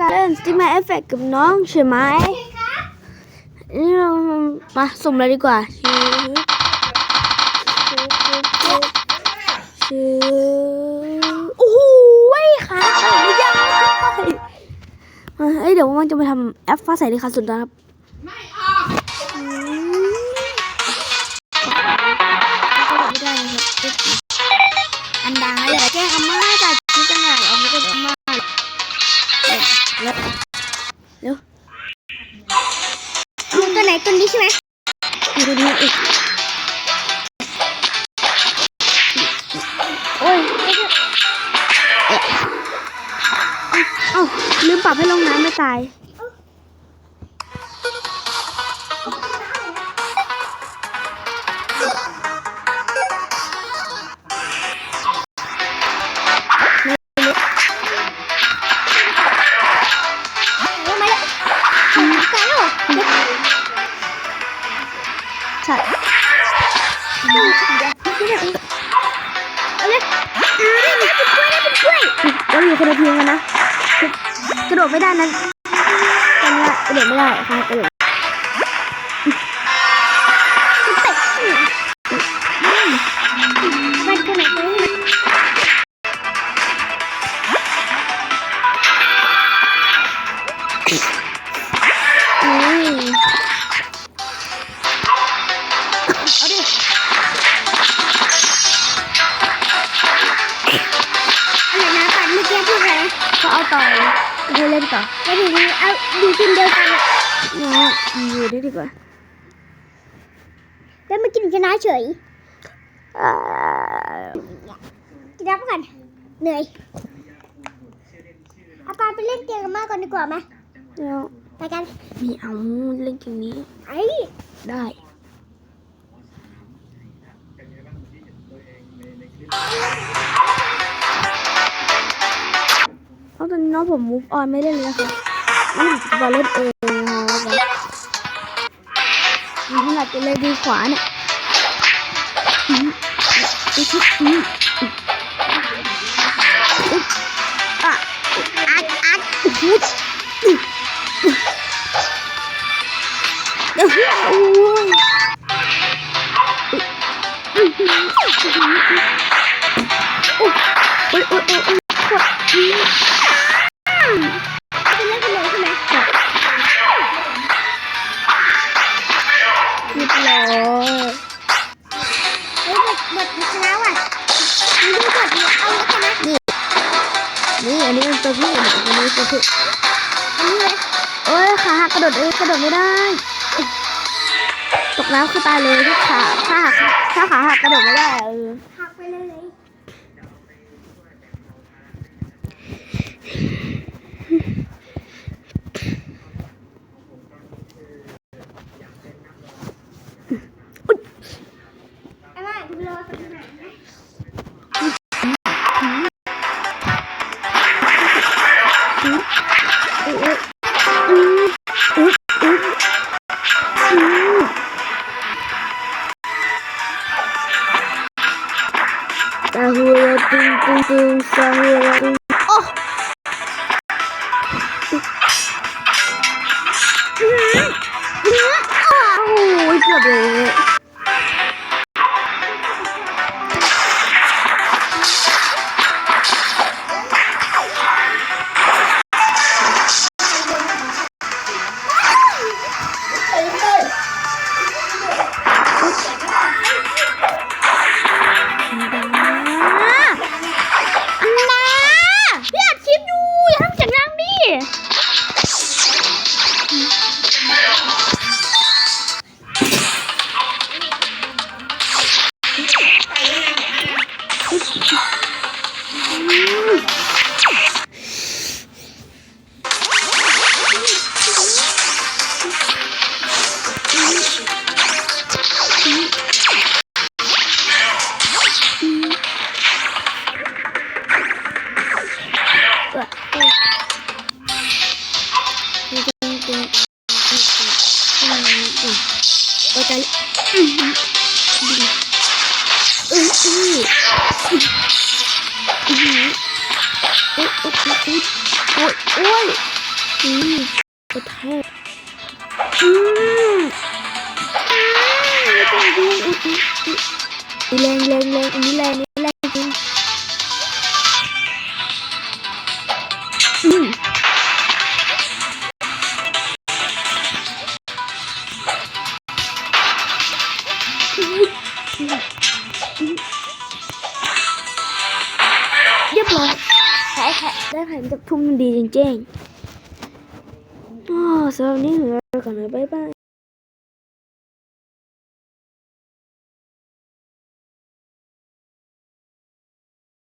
การเล่นสติมาเอฟเฟกกับน้องใช่ไหมนี่เรามาสุ่มเลยดีกว่าชื่อโอ้โหขาเปิดไม่ได้มาเอ้ยเดี๋ยวมันจะมาทำแอปฟ้าใสในคาสุดนะครับ ไหนตัวนี้ใช่ไหมดูนี้อีกโอ้ยเอ้าลืมปรับให้ลงน้ำไม่ตาย ใช่เอาเลยอ่าได้เป็นกล้วยได้เป็นกล้วยเราอยู่คนละทีมกันนะ กระโดดไม่ได้นะตอนนี้กระโดดไม่ได้ค่ะกระโดด ต่อให้เล่นต่อแล้วทีนี้เอาอยู่ทีมเดียวกันอะเนาะอยู่ด้ดีกว่า แล้วมากินชนะเฉยอ่ากินน้ำก่อนเหนื่อยเอาปาไปเล่นเกมกันมากก่อนดีกว่าไหมเดี๋ยวไปกัน มีเอาเล่นเกมนี้ไอ้ได้ น้องผม move on ไม่ได้เลยนะคะนี่ผมจะเล่นเองนะคะมีขนาดจะเลยดีขวาเนี่ยอืมอืมอืมอือะอัดอัดอุ๊ยเดี๋ยว นะว่ะมึงดูบทดิเอาล้วกันนะนี่ อันนี้เป็นตัวพี่นี่ยอันนี้ตัวพี่อันนี้เลยโอ้ยขาหักกระโดดเอ้ยกระโดดไม่ได้ ตกน้ำคือตายเลยที่ขาขาหักถ้าขาหักกระโดดไม่ได้เออหักไปเลย อ Mm-hmm. ทุบทุบทุบโอ้ยโอ้ยอืมกระแทกอืมอ้าวต้องดูอุ้ยอุ้ยแรงแรงแรงอันนี้แรงนี่แรงอืมอืม แพ้แพ้ได้แผนจับทุ่มดีจริงๆอ๋อสำหรับนี้เหลือก่อนนะบ๊ายบาย